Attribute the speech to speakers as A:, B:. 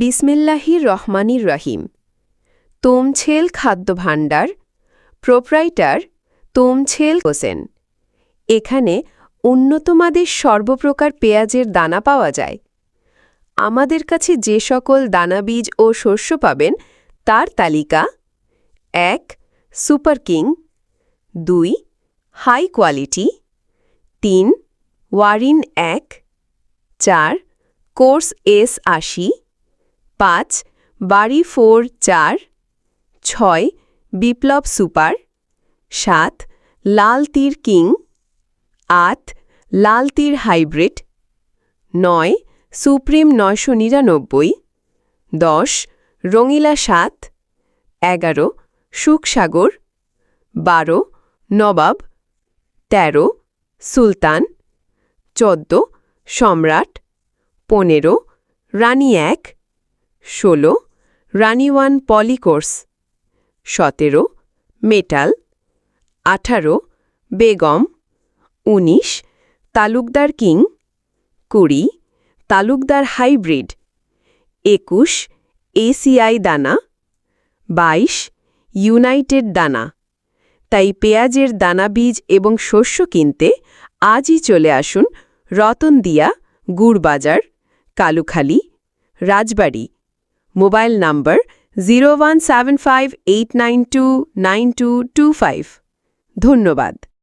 A: বিসমিল্লাহির রহমানির রহিম। তোমছেল খাদ্য ভাণ্ডার, প্রোপ্রাইটার তোমছেল হোসেন। এখানে উন্নতমাদের সর্বপ্রকার পেঁয়াজের দানা পাওয়া যায়। আমাদের কাছে যে সকল দানাবীজ ও শস্য পাবেন, তার তালিকা এক, সুপার কিং, দুই, হাই কোয়ালিটি, তিন, ওয়ারিন এক, চার, কোর্স এস আশি পাঁচ, বাড়ি ফোর চার, ছয়, বিপ্লব সুপার, সাত, লাল তীর কিং, আট, লাল তীর হাইব্রিড, নয়, সুপ্রিম নয়শো নিরানব্বই, দশ, রঙিলা সাত, এগারো সুখসাগর বারো, নবাব, তেরো, সুলতান, চোদ্দ, সম্রাট, পনেরো, রানী এক ষোলো, রানী ওয়ান পলিকোর্স সতেরো, মেটাল, আঠারো, বেগম, উনিশ, তালুকদার কিং, কুড়ি, তালুকদার হাইব্রিড, একুশ, এসিআই দানা, বাইশ, ইউনাইটেড দানা। তাই পেঁয়াজের দানা বীজ এবং শস্য কিনতে আজই চলে আসুন রতনদিয়া গুড়বাজার, কালুখালী, রাজবাড়ি। mobile number zero one seven five eight nine two nine two two five ধন্যবাদ